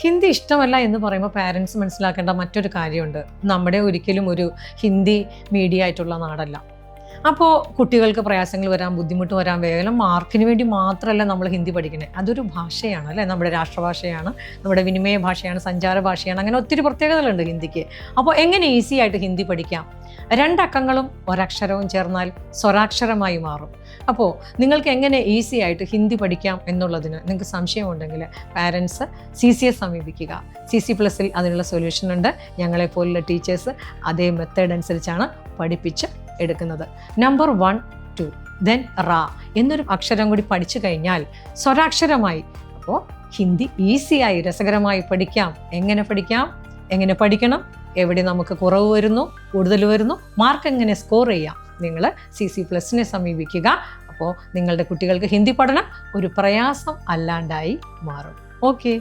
ഹിന്ദി ഇഷ്ടമല്ല എന്ന് പറയുമ്പോൾ പാരൻസ് മനസ്സിലാക്കേണ്ട മറ്റൊരു കാര്യമുണ്ട്. നമ്മുടെ ഒരിക്കലും ഒരു ഹിന്ദി മീഡിയ ആയിട്ടുള്ള നാടല്ല. അപ്പോൾ കുട്ടികൾക്ക് പ്രയാസങ്ങൾ വരാൻ ബുദ്ധിമുട്ട് വരാൻ വേഗം മാർക്കിന് വേണ്ടി മാത്രമല്ല നമ്മൾ ഹിന്ദി പഠിക്കുന്നത്. അതൊരു ഭാഷയാണ് അല്ലേ? നമ്മുടെ രാഷ്ട്രഭാഷയാണ് നമ്മുടെ വിനിമയ ഭാഷയാണ് സഞ്ചാര ഭാഷയാണ് അങ്ങനെ ഒത്തിരി പ്രത്യേകതകളുണ്ട് ഹിന്ദിക്ക്. അപ്പോൾ എങ്ങനെ ഈസി ആയിട്ട് ഹിന്ദി പഠിക്കാം? രണ്ടക്കങ്ങളും ഒരക്ഷരവും ചേർന്നാൽ സ്വരാക്ഷരമായി മാറും. അപ്പോൾ നിങ്ങൾക്ക് എങ്ങനെ ഈസി ആയിട്ട് ഹിന്ദി പഠിക്കാം എന്നുള്ളതിന് നിങ്ങൾക്ക് സംശയമുണ്ടെങ്കിൽ പാരൻസ് സി സിയെ സമീപിക്കുക. സി സി പ്ലസിൽ അതിനുള്ള സൊല്യൂഷൻ ഉണ്ട്. ഞങ്ങളെപ്പോലുള്ള ടീച്ചേഴ്സ് അതേ മെത്തേഡ് അനുസരിച്ചാണ് പഠിപ്പിച്ച് എടുക്കുന്നത്. നമ്പർ വൺ ടു ദെൻ റാ എന്നൊരു അക്ഷരം കൂടി പഠിച്ചു കഴിഞ്ഞാൽ സ്വരാക്ഷരമായി അപ്പോൾ ഹിന്ദി ഈസിയായി രസകരമായി പഠിക്കാം. എങ്ങനെ പഠിക്കാം? എങ്ങനെ പഠിക്കണം? എവിടെ നമുക്ക് കുറവ് വരുന്നു? കൂടുതൽ വരുന്നു? മാർക്ക് എങ്ങനെ സ്കോർ ചെയ്യാം? നിങ്ങൾ സി സി പ്ലസിനെ സമീപിക്കുക. അപ്പോൾ നിങ്ങളുടെ കുട്ടികൾക്ക് ഹിന്ദി പഠനം ഒരു പ്രയാസം അല്ലാണ്ടായി മാറും. ഓക്കെ